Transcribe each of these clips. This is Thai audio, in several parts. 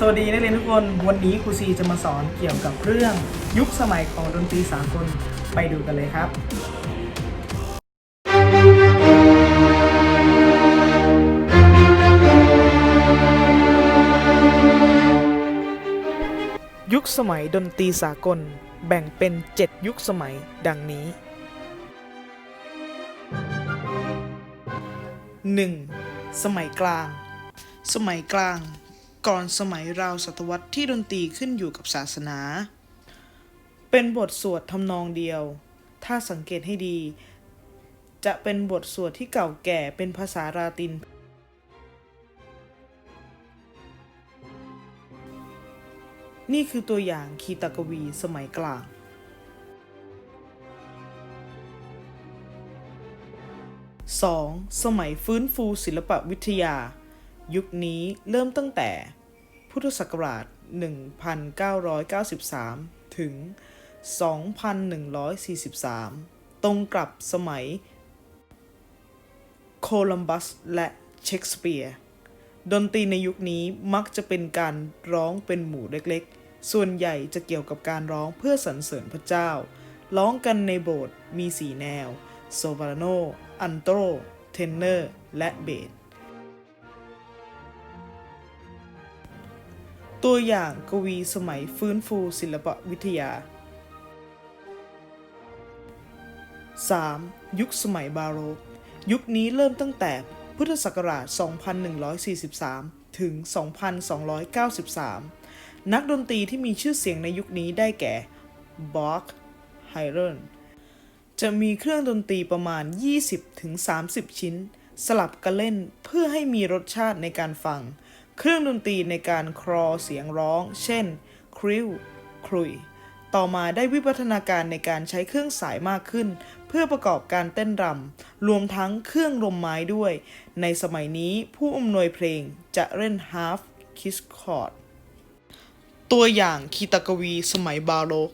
สวัสดีได้เลยทุกคน วันนี้ครูซีจะมาสอนเกี่ยวกับเรื่องยุคสมัยของดนตรีสากลไปดูกันเลยครับยุคสมัยดนตรีสากลแบ่งเป็น 7 ยุคสมัยดังนี้ 1. สมัยกลาง สมัยกลาง ก่อนสมัยราวศตวรรษที่ดนตรีขึ้นอยู่กับศาสนา เป็นบทสวดทำนองเดียว ถ้าสังเกตให้ดี จะเป็นบทสวดที่เก่าแก่เป็นภาษาลาติน นี่คือตัวอย่างคีตกวีสมัยกลาง 2. สมัยฟื้นฟูศิลปวิทยา ยุคนี้เริ่มตั้งแต่ พุทธศักราช 1993 ถึง 2143 ตรงกับสมัยโคลัมบัสและเชคสเปียร์ ดนตรีในยุคนี้มักจะเป็นการร้องเป็นหมู่เล็กๆ ส่วนใหญ่จะเกี่ยวกับการร้องเพื่อสรรเสริญพระเจ้า ร้องกันในโบสถ์มีสีแนว โซปราโน อันโตรเทนเนอร์ และเบส ตัวอย่างกวีสมัยฟื้นฟูศิลปวิทยา 3. ยุคสมัยบาโรก ยุคนี้เริ่มตั้งแต่พุทธศักราช 2143 ถึง 2293 นักดนตรีที่มีชื่อเสียงในยุคนี้ได้แก่บอ c ไฮเรนจะมีเครื่องดนตรีประมาณ 20-30 ชิ้น สลับกันเล่นเพื่อให้มีรสชาติในการฟัง เครื่องดนตรีในการครอเสียงร้อง เช่น คริวครุย ต่อมาได้วิวัฒนาการในการใช้เครื่องสายมากขึ้น เพื่อประกอบการเต้นรำรวมทั้งเครื่องลมไม้ด้วย ในสมัยนี้ผู้อำนวยเพลงจะเล่น half kiss chord ตัวอย่างคีตกวีสมัยบาโรก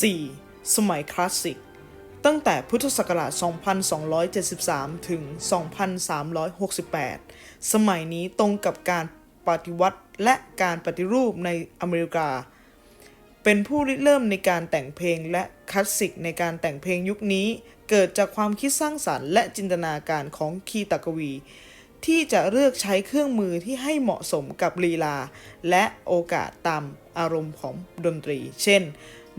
4. สมัยคลาสสิก ตั้งแต่พุทธศักราช 2273 ถึง 2368 สมัยนี้ตรงกับการปฏิวัติและการปฏิรูปในอเมริกา เป็นผู้ริเริ่มในการแต่งเพลงและคลาสสิกในการแต่งเพลงยุคนี้ เกิดจากความคิดสร้างสรรค์และจินตนาการของคีตกวี ที่จะเลือกใช้เครื่องมือที่ให้เหมาะสมกับลีลา และโอกาสตามอารมณ์ของดนตรี เช่น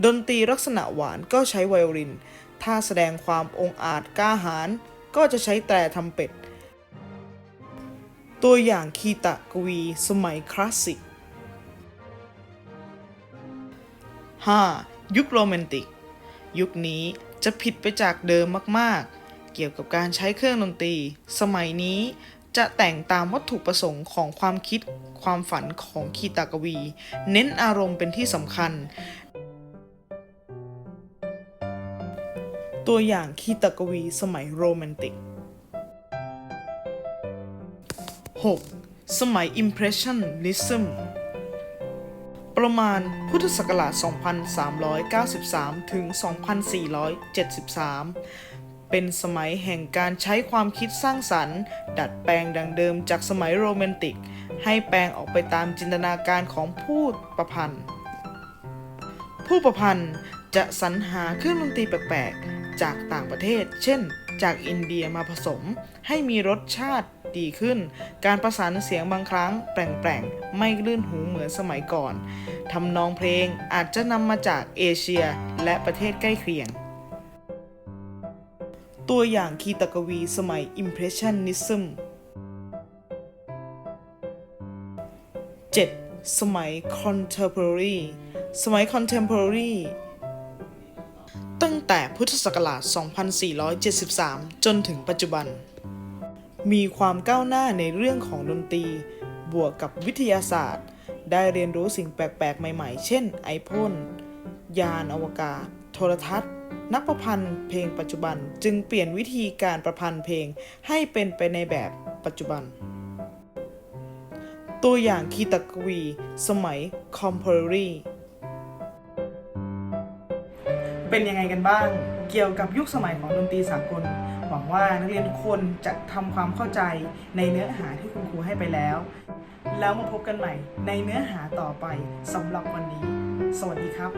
ดนตรีลักษณะหวานก็ใช้ไวโอลิน ถ้าแสดงความองอาจกล้าหาญก็จะใช้แตรทำเป็ด ตัวอย่างคีตะกวีสมัยคลาสสิก 5. ยุคโรแมนติก ยุคนี้จะผิดไปจากเดิมมากๆ เกี่ยวกับการใช้เครื่องดนตรี สมัยนี้จะแต่งตามวัตถุประสงค์ของความคิดความฝันของคีตากวี เน้นอารมณ์เป็นที่สำคัญ ตัวอย่างคีตกวีสมัยโรแมนติก 6. สมัย Impressionism ประมาณพุทธศักราช 2393 ถึง 2473 เป็นสมัยแห่งการใช้ความคิดสร้างสรรค์ ดัดแปลงดังเดิมจากสมัยโรแมนติก ให้แปลงออกไปตามจินตนาการของผู้ประพันธ์ ผู้ประพันธ์จะสรรหาเครื่องดนตรีแปลก จากต่างประเทศ เช่น จากอินเดียมาผสม ให้มีรสชาติดีขึ้น การประสานเสียงบางครั้ง แปลงๆ ไม่ลื่นหูเหมือนสมัยก่อน ทำนองเพลงอาจจะนำมาจากเอเชียและประเทศใกล้เคียง ตัวอย่างคีตกวีสมัย Impressionism 7. สมัย Contemporary สมัย contemporary แต่พุทธศักราช 2473 จนถึงปัจจุบัน มีความก้าวหน้าในเรื่องของดนตรี บวกกับวิทยาศาสตร์ ได้เรียนรู้สิ่งแปลก ๆ ใหม่ ๆ เช่น ไอพ่น ยานอวกาศ โทรทัศน์ นักประพันธ์เพลงปัจจุบันจึงเปลี่ยนวิธีการประพันธ์เพลงให้เป็นไปในแบบปัจจุบัน ตัวอย่างคีตกวี สมัย Contemporary เป็นยังไงกันบ้าง เกี่ยวกับยุคสมัยของดนตรีสากล หวังว่านักเรียนทุกคนจะทำความเข้าใจในเนื้อหาที่คุณครูให้ไปแล้ว แล้วมาพบกันใหม่ในเนื้อหาต่อไปสำหรับวันนี้ สวัสดีครับ